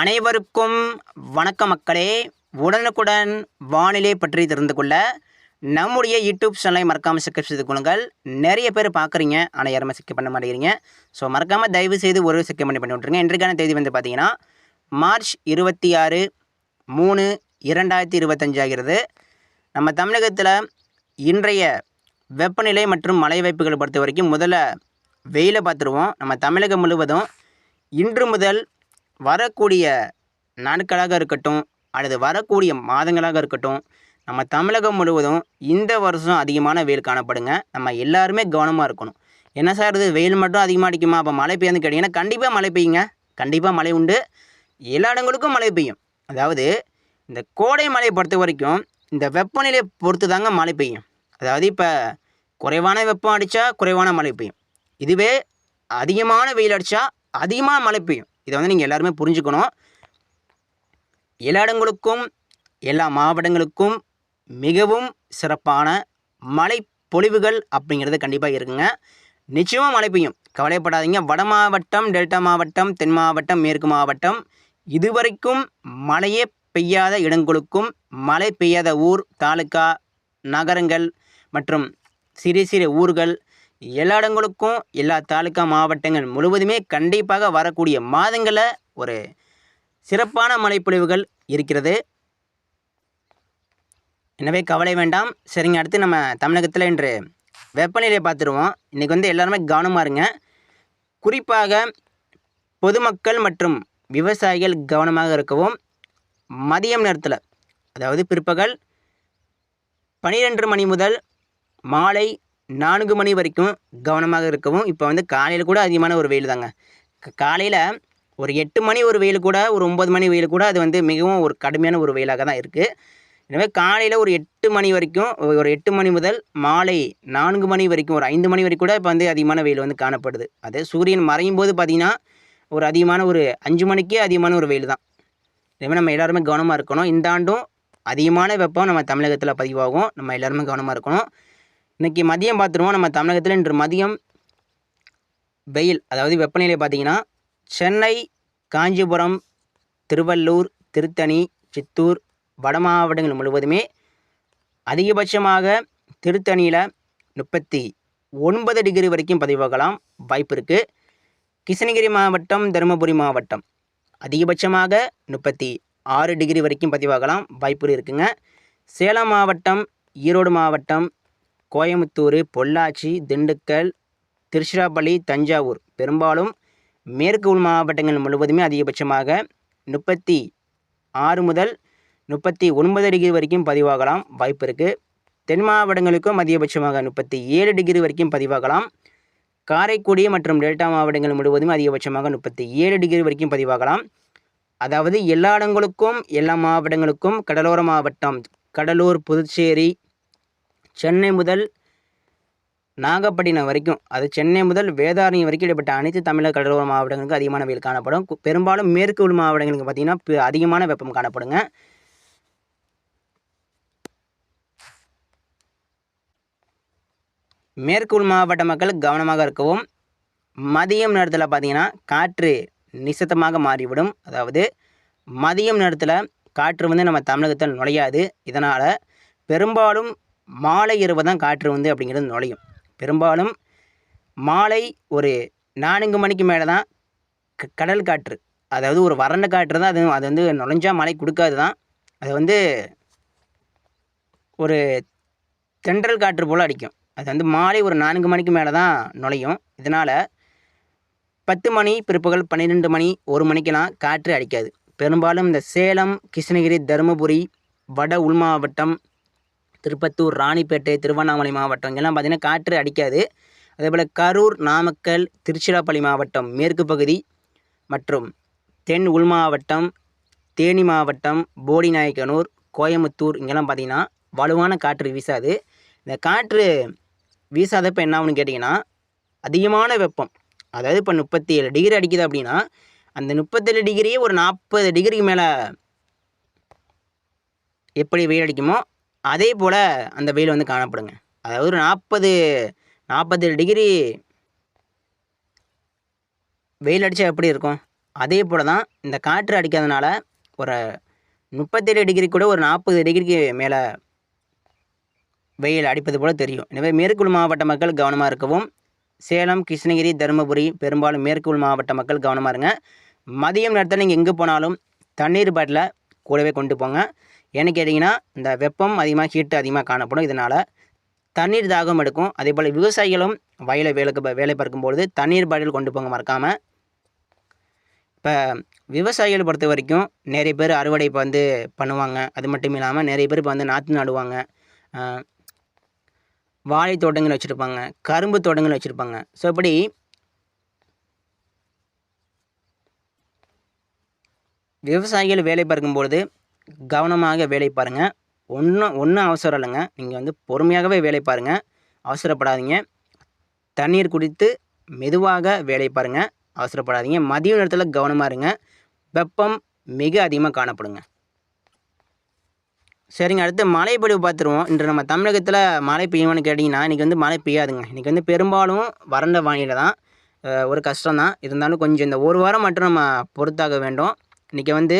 அனைவருக்கும் வணக்க மக்களே. உடனுக்குடன் வானிலை பற்றி தெரிந்து கொள்ள நம்முடைய யூடியூப் சேனலை மறக்காமல் சப்ஸ்கிரைப் செய்து கொள்ளுங்கள். நிறைய பேர் பார்க்குறீங்க. ஆனால் யாருமே சப்ஸ்கிரைப் பண்ண மாட்டேங்கிறீங்க. ஸோ மறக்காமல் தயவு செய்து ஒரு சப்ஸ்கிரைப் பண்ணி பண்ணி விட்ருங்க இன்றைக்கான தேதி வந்து பார்த்தீங்கன்னா மார்ச் இருபத்தி ஆறு மூணு இரண்டாயிரத்தி இருபத்தஞ்சு ஆகிறது. நம்ம தமிழகத்தில் இன்றைய வெப்பநிலை மற்றும் மழை வாய்ப்புகளை பொறுத்த வரைக்கும் முதல்ல வெயிலை பார்த்துருவோம். நம்ம தமிழகம் முழுவதும் இன்று முதல் வரக்கூடிய நாட்களாக இருக்கட்டும் அல்லது வரக்கூடிய மாதங்களாக இருக்கட்டும் நம்ம தமிழகம் முழுவதும் இந்த வருஷம் அதிகமான வெயில் காணப்படுங்க. நம்ம எல்லாருமே கவனமாக இருக்கணும். என்ன சார் இது? வெயில் மட்டும் அதிகமாக அடிக்குமா? அப்போ மழை பெய்யுன்னு கேட்டிங்கன்னா கண்டிப்பாக மழை பெய்யுங்க. கண்டிப்பாக மழை உண்டு. எல்லா இடங்களுக்கும் மழை பெய்யும். அதாவது இந்த கோடை மழையை பொறுத்த வரைக்கும் இந்த வெப்பநிலையை பொறுத்து தாங்க மழை பெய்யும். அதாவது இப்போ குறைவான வெப்பம் அடித்தா குறைவான மழை பெய்யும். இதுவே அதிகமான வெயில் அடித்தா அதிகமாக மழை பெய்யும். இதை வந்து நீங்கள் எல்லாருமே புரிஞ்சுக்கணும். எல்லா இடங்களுக்கும் எல்லா மாவட்டங்களுக்கும் மிகவும் சிறப்பான மழை பொழிவுகள் அப்படிங்கிறது கண்டிப்பாக இருக்குங்க. நிச்சயமாக மழை பெய்யும். கவலைப்படாதீங்க. வட மாவட்டம் டெல்டா மாவட்டம் தென் மாவட்டம் மேற்கு மாவட்டம் இதுவரைக்கும் மழையே பெய்யாத இடங்களுக்கும் மழை பெய்யாத ஊர் தாலுக்கா நகரங்கள் மற்றும் சிறிய சிறிய ஊர்கள் எல்லா இடங்களுக்கும் எல்லா தாலுக்கா மாவட்டங்கள் முழுவதுமே கண்டிப்பாக வரக்கூடிய மாதங்களில் ஒரு சிறப்பான மழைப்பொழிவுகள் இருக்கிறது. எனவே கவலை வேண்டாம். சரிங்க அடுத்து நம்ம தமிழகத்தில் இன்று வெப்பநிலையை பார்த்துருவோம். இன்றைக்கி வந்து எல்லாருமே கவனமாக இருங்க. குறிப்பாக பொதுமக்கள் மற்றும் விவசாயிகள் கவனமாக இருக்கவும். மதியம் நேரத்தில் அதாவது பிற்பகல் பனிரெண்டு மணி முதல் மாலை நான்கு மணி வரைக்கும் கவனமாக இருக்கவும் இப்போ வந்து காலையில் கூட அதிகமான ஒரு வெயில் தாங்க. காலையில் ஒரு எட்டு மணி ஒரு வெயில் கூட ஒரு ஒம்பது மணி வெயில் கூட அது வந்து மிகவும் ஒரு கடுமையான ஒரு வெயிலாக தான் இருக்குது எனவே காலையில் ஒரு எட்டு மணி வரைக்கும் ஒரு எட்டு மணி முதல் மாலை நான்கு மணி வரைக்கும் ஒரு ஐந்து மணி வரைக்கும் கூட இப்போ வந்து அதிகமான வெயில் வந்து காணப்படுது. அது சூரியன் மறையும் போது பார்த்திங்கன்னா ஒரு அதிகமான ஒரு அஞ்சு மணிக்கே அதிகமான ஒரு வெயில் தான். எனவே நம்ம எல்லாருமே கவனமாக இருக்கணும். இந்த ஆண்டும் அதிகமான வெப்பம் நம்ம தமிழகத்தில் பதிவாகும். நம்ம எல்லாருமே கவனமாக இருக்கணும். இன்றைக்கி மதியம் பார்த்துருவோம். நம்ம தமிழகத்தில் இன்று மதியம் வெயில் அதாவது வெப்பநிலை பார்த்திங்கன்னா சென்னை காஞ்சிபுரம் திருவள்ளூர் திருத்தணி சித்தூர் வட மாவட்டங்கள் முழுவதுமே அதிகபட்சமாக திருத்தணியில் முப்பத்தி ஒன்பது டிகிரி வரைக்கும் பதிவாகலாம் வாய்ப்பு இருக்குது கிருஷ்ணகிரி மாவட்டம் தருமபுரி மாவட்டம் அதிகபட்சமாக முப்பத்தி ஆறு டிகிரி வரைக்கும் பதிவாகலாம் வாய்ப்பு இருக்குங்க. சேலம் மாவட்டம் ஈரோடு மாவட்டம் கோயம்புத்தூர் பொள்ளாச்சி திண்டுக்கல் திருச்சிராப்பள்ளி தஞ்சாவூர். பெரும்பாலும் மேற்கு உள் மாவட்டங்கள் முழுவதுமே அதிகபட்சமாக முப்பத்தி ஆறு முதல் முப்பத்தி ஒன்பது டிகிரி வரைக்கும் பதிவாகலாம். வாய்ப்பு இருக்குது தென் மாவட்டங்களுக்கும் அதிகபட்சமாக முப்பத்தி ஏழு டிகிரி வரைக்கும் பதிவாகலாம். காரைக்குடி மற்றும் டெல்டா மாவட்டங்கள் முழுவதும் அதிகபட்சமாக முப்பத்தி ஏழு டிகிரி வரைக்கும் பதிவாகலாம். அதாவது எல்லா இடங்களுக்கும் எல்லா மாவட்டங்களுக்கும் கடலோர மாவட்டம் கடலூர் புதுச்சேரி சென்னை முதல் நாகப்பட்டினம் வரைக்கும் அது சென்னை முதல் வேதாரண்யம் வரைக்கும் இடைப்பட்ட அனைத்து தமிழக கடலோர மாவட்டங்களுக்கு அதிகமான வெயில் காணப்படும். பெரும்பாலும் மேற்கு உள் மாவட்டங்களுக்கு பார்த்திங்கன்னா அதிகமான வெப்பம் காணப்படுங்க. மேற்கு உள் மாவட்ட மக்கள் கவனமாக இருக்கவும் மதியம் நேரத்தில் பார்த்தீங்கன்னா காற்று நிசத்தமாக மாறிவிடும். அதாவது மதியம் நேரத்தில் காற்று வந்து நம்ம தமிழகத்தில் நுழையாது. இதனால் பெரும்பாலும் மாலை இரவு தான் காற்று வந்து அப்படிங்கிறது நுழையும். பெரும்பாலும் மாலை ஒரு நான்கு மணிக்கு மேலே தான் க- கடல் காற்று. அதாவது ஒரு வறண்ட காற்று தான் அது அது வந்து நுழைஞ்சா மழை கொடுக்காது தான். அது வந்து ஒரு தென்றல் காற்று போல் அடிக்கும். அது வந்து மாலை ஒரு நான்கு மணிக்கு மேலே தான் நுழையும். இதனால் பத்து மணி பிற்பகல் பன்னிரெண்டு மணி ஒரு மணிக்கெல்லாம் காற்று அடிக்காது. பெரும்பாலும் இந்த சேலம் கிருஷ்ணகிரி தருமபுரி வட உள் மாவட்டம் திருப்பத்தூர் ராணிப்பேட்டை திருவண்ணாமலை மாவட்டம். இங்கெல்லாம் பார்த்திங்கன்னா காற்று அடிக்காது. அதேபோல் கரூர் நாமக்கல் திருச்சிராப்பள்ளி மாவட்டம் மேற்கு பகுதி மற்றும் தென் உள் மாவட்டம் தேனி மாவட்டம் போடிநாயக்கனூர் கோயமுத்தூர் இங்கெல்லாம் பார்த்திங்கன்னா வலுவான காற்று வீசாது. இந்த காற்று வீசாதப்போ என்ன ஆகும்னு கேட்டிங்கன்னா அதிகமான வெப்பம். அதாவது இப்போ முப்பத்தி ஏழு டிகிரி அடிக்குது அப்படின்னா அந்த முப்பத்தேழு டிகிரியே ஒரு நாற்பது டிகிரிக்கு மேலே எப்படி வெயில் அடிக்குமோ அதே போல் அந்த வெயில் வந்து காணப்படுங்க. அதாவது ஒரு நாற்பது நாற்பத்தேழு டிகிரி வெயில் அடித்தா எப்படி இருக்கும்? அதே போல் தான் இந்த காற்று அடிக்காதனால ஒரு முப்பத்தேழு டிகிரி கூட ஒரு நாற்பது டிகிரிக்கு மேலே வெயில் அடிப்பது போல் தெரியும். எனவே மேற்குள் மாவட்ட மக்கள் கவனமாக இருக்கவும் சேலம் கிருஷ்ணகிரி தருமபுரி பெரும்பாலும் மேற்குள் மாவட்ட மக்கள் கவனமாக இருங்க. மதியம் நேரத்தில் நீங்கள் எங்கே போனாலும் தண்ணீர் பாட்டிலை கூடவே கொண்டு போங்க. ஏன்னு கேட்டிங்கன்னா இந்த வெப்பம் அதிகமாக ஹீட்டு அதிகமாக காணப்படும். இதனால் தண்ணீர் தாகம் எடுக்கும். அதே போல் விவசாயிகளும் வயலை வேலைக்கு வேலை பார்க்கும்பொழுது தண்ணீர் பாட்டில் கொண்டு போங்க மறக்காமல் இப்போ விவசாயிகள் பொறுத்த வரைக்கும் நிறைய பேர் அறுவடை இப்போ வந்து பண்ணுவாங்க. அது மட்டும் இல்லாமல் நிறைய பேர் இப்போ வந்து நாற்று நடுவாங்க. வாழை தோட்டங்கள் வச்சுருப்பாங்க. கரும்பு தோட்டங்கள் வச்சுருப்பாங்க. ஸோ இப்படி விவசாயிகள் வேலை பார்க்கும்பொழுது கவனமாக வேலை பாருங்கள் ஒன்றும் ஒன்றும் அவசரம் இல்லைங்க. நீங்கள் வந்து பொறுமையாகவே வேலை பாருங்கள் அவசரப்படாதீங்க. தண்ணீர் குடித்து மெதுவாக வேலை பாருங்கள் அவசரப்படாதீங்க. மதிய நேரத்தில் கவனமாக இருங்க. வெப்பம் மிக அதிகமாக காணப்படுங்க. சரிங்க. அடுத்து மழை பொழிவு பார்த்துருவோம். இன்று நம்ம தமிழகத்தில் மழை பெய்யுமான்னு கேட்டிங்கன்னா இன்றைக்கி வந்து மழை பெய்யாதுங்க. இன்றைக்கி வந்து பெரும்பாலும் வறண்ட வானிலை தான். ஒரு கஷ்டம் தான் இருந்தாலும் கொஞ்சம் இந்த ஒரு வாரம் மட்டும் நம்ம பொறுத்தாக வேண்டும். இன்றைக்கி வந்து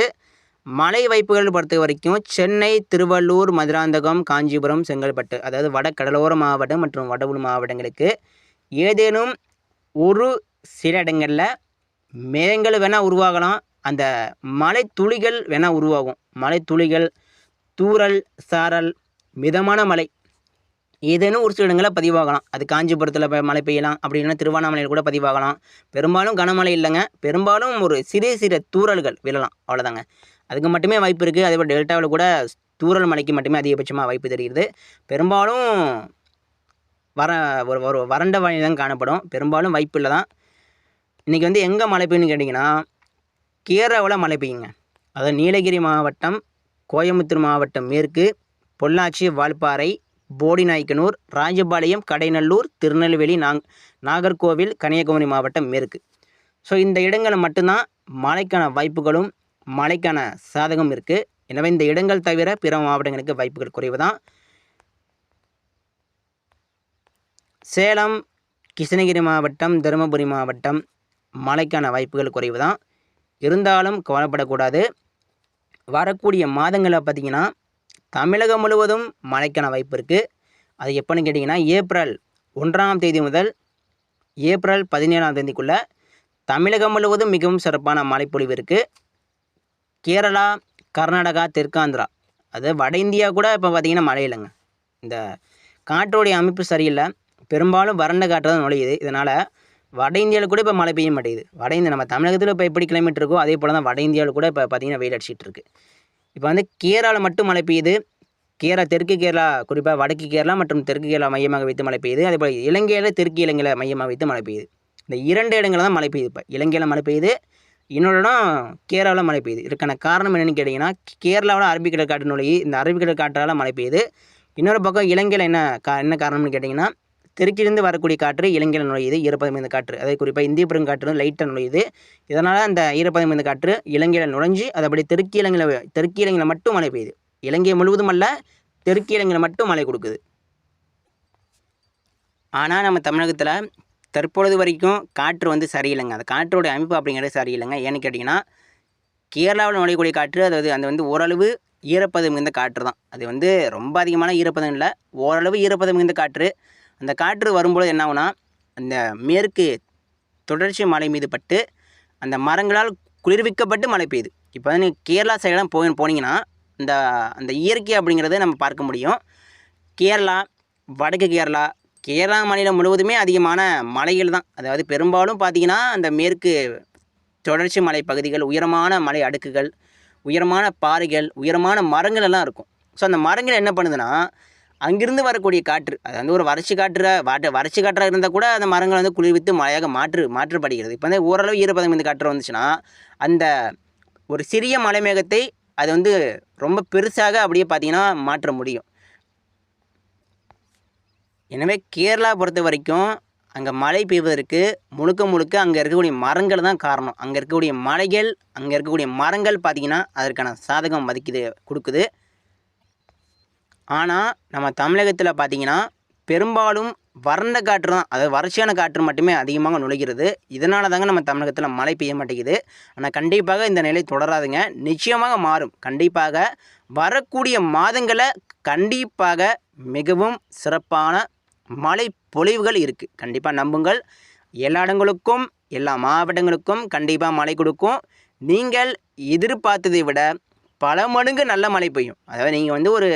மலை வாய்ப்புகள் பொறுத்த வரைக்கும் சென்னை திருவள்ளூர் மதுராந்தகம் காஞ்சிபுரம் செங்கல்பட்டு அதாவது வட கடலோர மாவட்டம் மற்றும் வட உள் மாவட்டங்களுக்கு ஏதேனும் ஒரு சில இடங்களில் மேகங்கள் வேணால் உருவாகலாம். அந்த மலை துளிகள் வேணால் உருவாகும். மலை துளிகள் தூறல் சாரல் மிதமான மலை ஏதேனும் ஒரு சில இடங்களில் பதிவாகலாம். அது காஞ்சிபுரத்தில் மழை பெய்யலாம். அப்படி இல்லைன்னா திருவண்ணாமலையில் கூட பதிவாகலாம். பெரும்பாலும் கனமழை இல்லைங்க. பெரும்பாலும் ஒரு சிறிய சிறிய தூரல்கள் விழலாம். அவ்வளோதாங்க அதுக்கு மட்டுமே வாய்ப்பு இருக்குது அதே போல் டெல்டாவில் கூட தூரல் மலைக்கு மட்டுமே அதிகபட்சமாக வாய்ப்பு தெரிகிறது. பெரும்பாலும் வர ஒரு ஒரு வறண்ட வானிலை தான் காணப்படும். பெரும்பாலும் வாய்ப்பு இல்லை தான் இன்றைக்கி வந்து எங்கே மழை பெய்யும்னு கேட்டிங்கன்னா கேரளாவில் மழை பெய்யுங்க. அதாவது நீலகிரி மாவட்டம் கோயம்புத்தூர் மாவட்டம் மேற்கு பொள்ளாச்சி வால்பாறை போடிநாயக்கனூர் ராஜபாளையம் கடைநல்லூர் திருநெல்வேலி நாங் நாகர்கோவில் கன்னியாகுமரி மாவட்டம் மேற்கு. ஸோ இந்த இடங்களில் மட்டும்தான் மழைக்கான வாய்ப்புகளும் மழைக்கான சாதகம் இருக்குது எனவே இந்த இடங்கள் தவிர பிற மாவட்டங்களுக்கு வாய்ப்புகள் குறைவு தான் சேலம் கிருஷ்ணகிரி மாவட்டம் தருமபுரி மாவட்டம் மழைக்கான வாய்ப்புகள் குறைவு தான் இருந்தாலும் கவலைப்படக்கூடாது. வரக்கூடிய மாதங்களில் பார்த்திங்கன்னா தமிழகம் முழுவதும் மழைக்கான வாய்ப்பு இருக்குது அது எப்போன்னு கேட்டிங்கன்னா ஏப்ரல் ஒன்றாம் தேதி முதல் ஏப்ரல் பதினேழாம் தேதிக்குள்ளே தமிழகம் முழுவதும் மிகவும் சிறப்பான மழைப்பொழிவு இருக்குது கேரளா கர்நாடகா தெற்காந்திரா. அது வட இந்தியா கூட இப்போ பார்த்திங்கன்னா மழை இல்லைங்க. இந்த காற்றோடைய அமைப்பு சரியில்லை. பெரும்பாலும் வறண்ட காற்று தான் நுழையுது. இதனால் வட இந்தியாவில் கூட இப்போ மழை பெய்ய மாட்டேங்குது. வட இந்தியா நம்ம தமிழகத்தில் இப்போ எப்படி கிளைமேட் இருக்கோ அதே போல் தான் வட இந்தியாவில் கூட இப்போ பார்த்திங்கன்னா வெயில் அடிச்சிட்டு இருக்குது இப்போ வந்து கேரளாவில் மட்டும் மழை பெய்யுது. கேரளா தெற்கு கேரளா குறிப்பாக வடக்கு கேரளா மற்றும் தெற்கு கேரளா மையமாக வைத்து மழை பெய்யுது. அதே போல் இலங்கையில் தெற்கு இலங்கையில் மையமாக வைத்து மழை பெய்யுது. இந்த இரண்டு இடங்களில் தான் மழை பெய்யுது இப்போ. இலங்கையில் மழை பெய்யுது. இன்னொரு இடம் கேரளாவில் மழை பெய்யுது. இதுக்கான காரணம் என்னென்னு கேட்டிங்கன்னா கேரளாவில் அரபிக்கடல் காற்று நுழையி இந்த அரபிக்கடல் காற்றால் மழை பெய்யுது. இன்னொரு பக்கம் இலங்கையில் என்ன கா என்ன காரணம்னு கேட்டிங்கன்னா தெற்கிலிருந்து வரக்கூடிய காற்று இலங்கையில் நுழையுது. ஈரப்பதம் மிகுந்த காற்று. அதே குறிப்பாக இந்திய பெருங்காற்று லைட்டாக நுழையுது. இதனால் அந்த ஈரப்பதம் மிகுந்த காற்று இலங்கையில் நுழைஞ்சு அது அப்படி தெற்கு இலங்கையில் தெற்கு இலங்கையில் மட்டும் மழை பெய்யுது. இலங்கை முழுவதும் அல்ல தெற்கு இலங்கையில் மட்டும் மழை கொடுக்குது. ஆனால் நம்ம தமிழகத்தில் தற்பொழுது வரைக்கும் காற்று வந்து சரியில்லைங்க. அந்த காற்றோடைய அமைப்பு அப்படிங்கிறது சரியில்லைங்க. ஏன்னு கேட்டிங்கன்னா கேரளாவில் நுழையக்கூடிய காற்று அதாவது அந்த வந்து ஓரளவு ஈரப்பதம் மிகுந்த காற்று தான். அது வந்து ரொம்ப அதிகமான ஈரப்பதம் இல்லை ஓரளவு ஈரப்பதம் மிகுந்த காற்று. அந்த காற்று வரும்பொழுது என்ன ஆகுனா அந்த மேற்கு தொடர்ச்சி மலை மீது பட்டு அந்த மரங்களால் குளிர்விக்கப்பட்டு மழை பெய்யுது. இப்போ வந்து நீங்கள் கேரளா சைடெலாம் போய் போனீங்கன்னா இந்த அந்த இயற்கை அப்படிங்கிறத நம்ம பார்க்க முடியும். கேரளா வடக்கு கேரளா கேரளா மாநிலம் முழுவதுமே அதிகமான மலைகள் தான். அதாவது பெரும்பாலும் பார்த்திங்கன்னா அந்த மேற்கு தொடர்ச்சி மலை பகுதிகள் உயரமான மலை அடுக்குகள் உயரமான பாறைகள் உயரமான மரங்கள் எல்லாம் இருக்கும். ஸோ அந்த மரங்கள் என்ன பண்ணுதுன்னா அங்கிருந்து வரக்கூடிய காற்று அது வந்து ஒரு வறட்சி காற்று வாட்ட வறட்சி காற்றாக இருந்தால் கூட அந்த மரங்கள் வந்து குளிர்வித்து மழையாக மாற்று மாற்றப்படுகிறது இப்போ வந்து ஓரளவு ஈரப்பதம் இந்த காற்று வந்துச்சுன்னா அந்த ஒரு சிறிய மலை மேகத்தை அது வந்து ரொம்ப பெருசாக அப்படியே பார்த்தீங்கன்னா மாற்ற முடியும். எனவே கேரளா பொறுத்த வரைக்கும் அங்கே மழை பெய்வதற்கு முழுக்க முழுக்க அங்கே இருக்கக்கூடிய மரங்கள் தான் காரணம். அங்கே இருக்கக்கூடிய மலைகள் அங்கே இருக்கக்கூடிய மரங்கள் பார்த்திங்கன்னா அதற்கான சாதகம் மதிக்குது கொடுக்குது. ஆனால் நம்ம தமிழகத்தில் பார்த்திங்கன்னா பெரும்பாலும் வறண்ட காற்று தான். அதாவது வறட்சியான காற்று மட்டுமே அதிகமாக நுழைகிறது. இதனால தாங்க நம்ம தமிழகத்தில் மழை பெய்ய மாட்டேங்குது. ஆனால் கண்டிப்பாக இந்த நிலை தொடராதுங்க. நிச்சயமாக மாறும். கண்டிப்பாக வரக்கூடிய மாதங்களை கண்டிப்பாக மிகவும் சிறப்பான மழை பொழிவுகள் இருக்குது கண்டிப்பாக நம்புங்கள். எல்லா இடங்களுக்கும் எல்லா மாவட்டங்களுக்கும் கண்டிப்பாக மழை கொடுக்கும். நீங்கள் எதிர்பார்த்ததை விட பல மடங்கு நல்ல மழை பெய்யும். அதாவது நீங்கள் வந்து ஒரு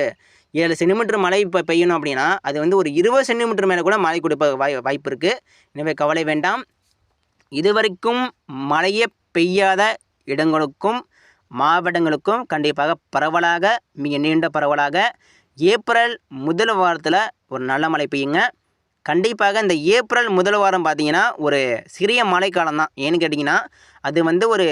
ஏழு சென்டிமீட்டர் மழை இப்போ பெய்யணும் அப்படின்னா அது வந்து ஒரு இருபது சென்டிமீட்டர் மேலே கூட மழை கொடுப்ப வாய் வாய்ப்பு இருக்குது எனவே கவலை வேண்டாம். இதுவரைக்கும் மழையே பெய்யாத இடங்களுக்கும் மாவட்டங்களுக்கும் கண்டிப்பாக பரவலாக மிக நீண்ட பரவலாக ஏப்ரல் முதல் வாரத்தில் ஒரு நல்ல மழை பெய்யுங்க. கண்டிப்பாக இந்த ஏப்ரல் முதல் வாரம் பார்த்தீங்கன்னா ஒரு சிறிய மழைக்காலம் தான். ஏன்னு கேட்டிங்கன்னா அது வந்து ஒரு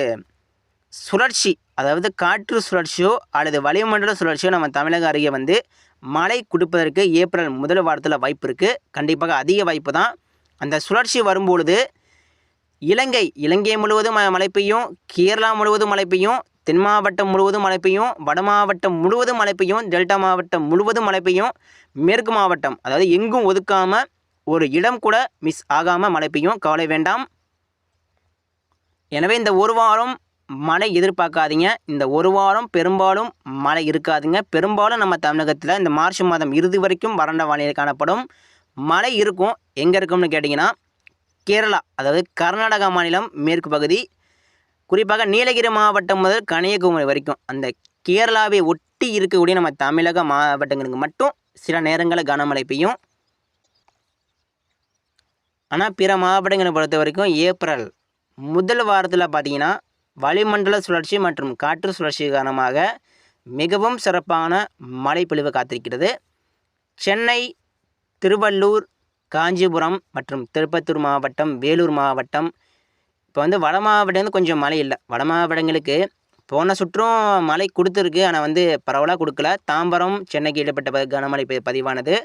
சுழற்சி அதாவது காற்று சுழற்சியோ அல்லது வளிமண்டல சுழற்சியோ நம்ம தமிழக அருகே வந்து மழை கொடுப்பதற்கு ஏப்ரல் முதல் வாரத்தில் வாய்ப்பு இருக்குது கண்டிப்பாக அதிக வாய்ப்பு தான். அந்த சுழற்சி வரும்பொழுது இலங்கை இலங்கை முழுவதும் மழை பெய்யும். கேரளா முழுவதும் மழை பெய்யும். தென் மாவட்டம் முழுவதும் மழை பெய்யும் வட மாவட்டம் முழுவதும் மழை பெய்யும் டெல்டா மாவட்டம் முழுவதும் மழை பெய்யும் மேற்கு மாவட்டம் அதாவது எங்கும் ஒதுக்காமல் ஒரு இடம் கூட மிஸ் ஆகாமல் மழை பெய்யும் கவலை வேண்டாம். எனவே இந்த ஒரு வாரம் மழை எதிர்பார்க்காதீங்க. இந்த ஒரு வாரம் பெரும்பாலும் மழை இருக்காதுங்க. பெரும்பாலும் நம்ம தமிழகத்தில் இந்த மார்ச் மாதம் இறுதி வரைக்கும் வறண்ட வானிலை காணப்படும். மழை இருக்கும். எங்கே இருக்கும்னு கேட்டிங்கன்னா கேரளா அதாவது கர்நாடகா மாநிலம் மேற்கு பகுதி. குறிப்பாக நீலகிரி மாவட்டம் முதல் கன்னியாகுமரி வரைக்கும் அந்த கேரளாவை ஒட்டி இருக்கக்கூடிய நம்ம தமிழக மாவட்டங்களுக்கு மட்டும் சில நேரங்களில் கனமழை பெய்யும். ஆனால் பிற மாவட்டங்களை பொறுத்த வரைக்கும் ஏப்ரல் முதல் வாரத்தில் பார்த்தீங்கன்னா வளிமண்டல சுழற்சி மற்றும் காற்று சுழற்சி காரணமாக மிகவும் சிறப்பான மழை பொழிவு காத்திருக்கிறது. சென்னை திருவள்ளூர் காஞ்சிபுரம் மற்றும் திருப்பத்தூர் மாவட்டம் வேலூர் மாவட்டம் இப்போ வந்து வட மாவட்டம் வந்து கொஞ்சம் மழை இல்லை. வட மாவட்டங்களுக்கு போன சுற்றும் மழை கொடுத்துருக்கு. ஆனால் வந்து பரவலாக கொடுக்கல. தாம்பரம் சென்னைக்கு இடப்பட்ட ப- கனமழை பதிவானது.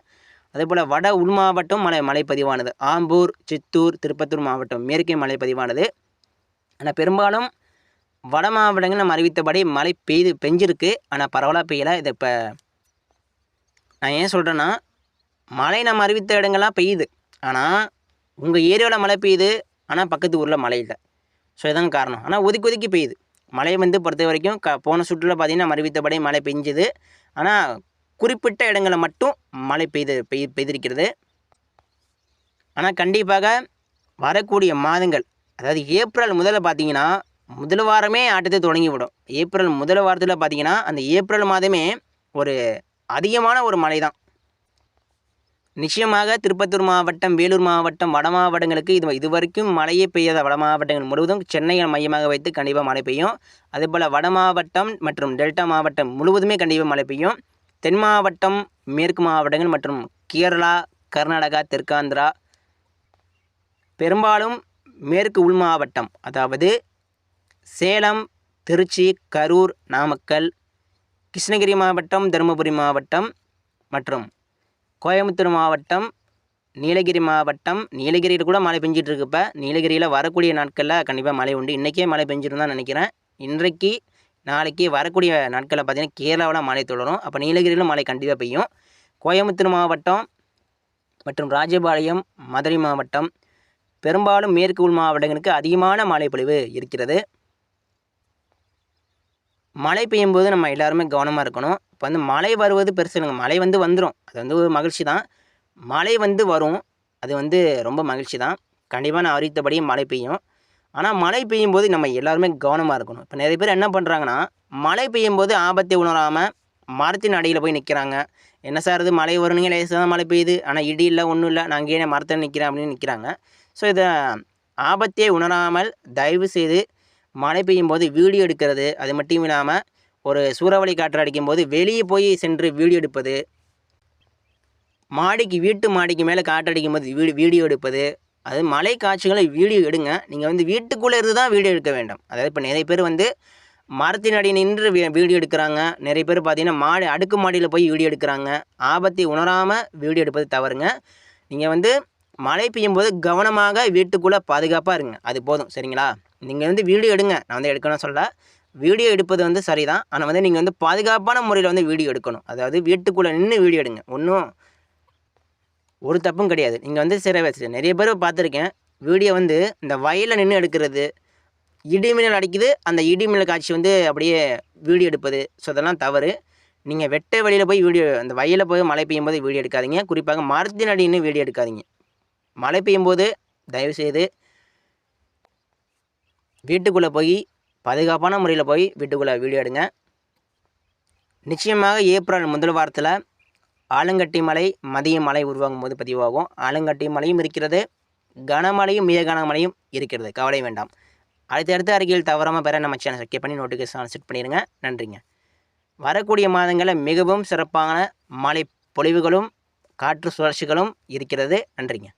அதேபோல் வட உள் மாவட்டம் மழை மழை பதிவானது. ஆம்பூர் சித்தூர் திருப்பத்தூர் மாவட்டம் மேற்கே மழை பதிவானது. ஆனால் பெரும்பாலும் வட மாவட்டங்கள் நம்ம அறிவித்தபடி மழை பெய்து பெஞ்சிருக்கு. ஆனால் பரவலாக பெய்யலை. இது இப்போ நான் ஏன் சொல்கிறேன்னா மழை நம்ம அறிவித்த இடங்கள்லாம் பெய்யுது. ஆனால் உங்கள் ஏரியாவில் மழை பெய்யுது. ஆனால் பக்கத்து ஊரில் மழை இல்லை. ஸோ இதான் காரணம். ஆனால் ஒதுக்கி ஒதுக்கி பெய்யுது. மழை வந்து பொறுத்த வரைக்கும் க போன சுற்றுலா பார்த்தீங்கன்னா மறுவித்தபடி அறிவித்தபடி மழை பெஞ்சுது. ஆனால் குறிப்பிட்ட இடங்களில் மட்டும் மழை பெய்து பெய் பெய்திருக்கிறது. ஆனால் கண்டிப்பாக வரக்கூடிய மாதங்கள் அதாவது ஏப்ரல் முதல்ல பார்த்தீங்கன்னா முதல் வாரமே ஆட்டத்தை தொடங்கிவிடும். ஏப்ரல் முதல் வாரத்தில் பார்த்தீங்கன்னா அந்த ஏப்ரல் மாதமே ஒரு அதிகமான ஒரு மழை தான் நிச்சயமாக திருப்பத்தூர் மாவட்டம் வேலூர் மாவட்டம் வட மாவட்டங்களுக்கு இது இதுவரைக்கும் மழையே பெய்யாத வட மாவட்டங்கள் முழுவதும் சென்னையை மையமாக வைத்து கண்டிப்பாக மழை பெய்யும். அதேபோல் வட மாவட்டம் மற்றும் டெல்டா மாவட்டம் முழுவதுமே கண்டிப்பாக மழை பெய்யும். தென் மாவட்டம் மேற்கு மாவட்டங்கள் மற்றும் கேரளா கர்நாடகா தெற்காந்திரா பெரும்பாலும் மேற்கு உள் மாவட்டம் அதாவது சேலம் திருச்சி கரூர் நாமக்கல் கிருஷ்ணகிரி மாவட்டம் தருமபுரி மாவட்டம் மற்றும் கோயம்புத்தூர் மாவட்டம் நீலகிரி மாவட்டம். நீலகிரியில் கூட மழை பெஞ்சிட்டு இருக்கு இப்போ. நீலகிரியில் வரக்கூடிய நாட்களில் கண்டிப்பாக மழை உண்டு. இன்றைக்கே மழை பெஞ்சிருந்தான் நினைக்கிறேன். இன்றைக்கு நாளைக்கு வரக்கூடிய நாட்களில் பார்த்தீங்கன்னா கேரளாவில் மழை தொடரும். அப்போ நீலகிரியிலும் மழை கண்டிப்பாக பெய்யும். கோயம்புத்தூர் மாவட்டம் மற்றும் ராஜபாளையம் மதுரை மாவட்டம் பெரும்பாலும் மேற்கு உள் மாவட்டங்களுக்கு அதிகமான மழைப்பொழிவு இருக்கிறது. மழை பெய்யும் போது நம்ம எல்லாருமே கவனமாக இருக்கணும். இப்போ வந்து மழை வருவது பெருசு இல்லைங்க. மழை வந்து வந்துடும் அது வந்து ஒரு மகிழ்ச்சி தான். மழை வந்து வரும். அது வந்து ரொம்ப மகிழ்ச்சி தான். கண்டிப்பாக நான் அறிவித்தபடி மழை பெய்யும். ஆனால் மழை பெய்யும் போது நம்ம எல்லாருமே கவனமாக இருக்கணும். இப்போ நிறைய பேர் என்ன பண்ணுறாங்கன்னா மழை பெய்யும் போது ஆபத்தை உணராமல் மரத்தின் அடியில் போய் நிற்கிறாங்க என்ன சார் இது மழை வரணுங்க லேசாக தான் மழை பெய்யுது. ஆனால் இடி இல்லை ஒன்றும் இல்லை. நான் இங்கேயே மரத்தில் நிற்கிறேன் அப்படின்னு நிற்கிறாங்க ஸோ இதை ஆபத்தை உணராமல் தயவு செய்து மழை பெய்யும் போது வீடியோ எடுக்கிறது அது மட்டும் இல்லாமல் ஒரு சூறாவளி காற்று அடிக்கும் போது வெளியே போய் சென்று வீடியோ எடுப்பது மாடிக்கு வீட்டு மாடிக்கு மேலே காற்றடிக்கும் போது வீடு வீடியோ எடுப்பது அது மலை காட்சிகளை வீடியோ எடுங்க. நீங்கள் வந்து வீட்டுக்குள்ளே இருந்து தான் வீடியோ எடுக்க வேண்டும். அதாவது இப்போ நிறைய பேர் வந்து மரத்தின் அடி நின்று வீ- வீடியோ எடுக்கிறாங்க. நிறைய பேர் பார்த்தீங்கன்னா மாடி அடுக்கு மாடியில் போய் வீடியோ எடுக்கிறாங்க. ஆபத்தை உணராமல் வீடியோ எடுப்பது தவறுங்க. நீங்கள் வந்து மழை பெய்யும் போது கவனமாக வீட்டுக்குள்ளே பாதுகாப்பாக இருங்க. அது போதும். சரிங்களா? நீங்கள் வந்து வீடியோ எடுங்க. நான் வந்து எடுக்கணும்னு சொல்ல வீடியோ எடுப்பது வந்து சரி தான் ஆனால் வந்து நீங்கள் வந்து பாதுகாப்பான முறையில் வந்து வீடியோ எடுக்கணும். அதாவது வீட்டுக்குள்ளே நின்று வீடியோ எடுங்க. ஒன்றும் ஒரு தப்பும் கிடையாது. நீங்கள் வந்து சில நிறைய பேர் பார்த்துருக்கேன். வீடியோ வந்து இந்த வயலில் நின்று எடுக்கிறது இடிமின்னல் அடிக்குது அந்த இடிமின்னல் காட்சி வந்து அப்படியே வீடியோ எடுப்பது. ஸோ அதெல்லாம் தவறு. நீங்கள் வெட்ட வெளியில் போய் வீடியோ அந்த வயலில் போய் மழை பெய்யும் போது வீடியோ எடுக்காதீங்க. குறிப்பாக மரத்தின் அடின்னு வீடியோ எடுக்காதீங்க. மழை பெய்யும் போது தயவுசெய்து வீட்டுக்குள்ளே போய் பாதுகாப்பான முறையில் போய் வீட்டுக்குள்ளே வீடியோ எடுங்க. நிச்சயமாக ஏப்ரல் முதல் வாரத்தில் ஆலங்கட்டி மலை மதிய மலை உருவாகும் போது பதிவாகும். ஆலங்கட்டி மலையும் இருக்கிறது கனமழையும் மிக கனமழையும் இருக்கிறது. கவலை வேண்டாம். அடுத்தடுத்த அறிக்கையில் தவறாமல் பெற நம்ம சேனல் சப்ஸ்கிரைப் பண்ணி நோட்டிஃபிகேஷன் செட் பண்ணிடுங்க. நன்றிங்க. வரக்கூடிய மாதங்களில் மிகவும் சிறப்பான மழை பொழிவுகளும் காற்று சுழற்சிகளும் இருக்கிறது. நன்றிங்க.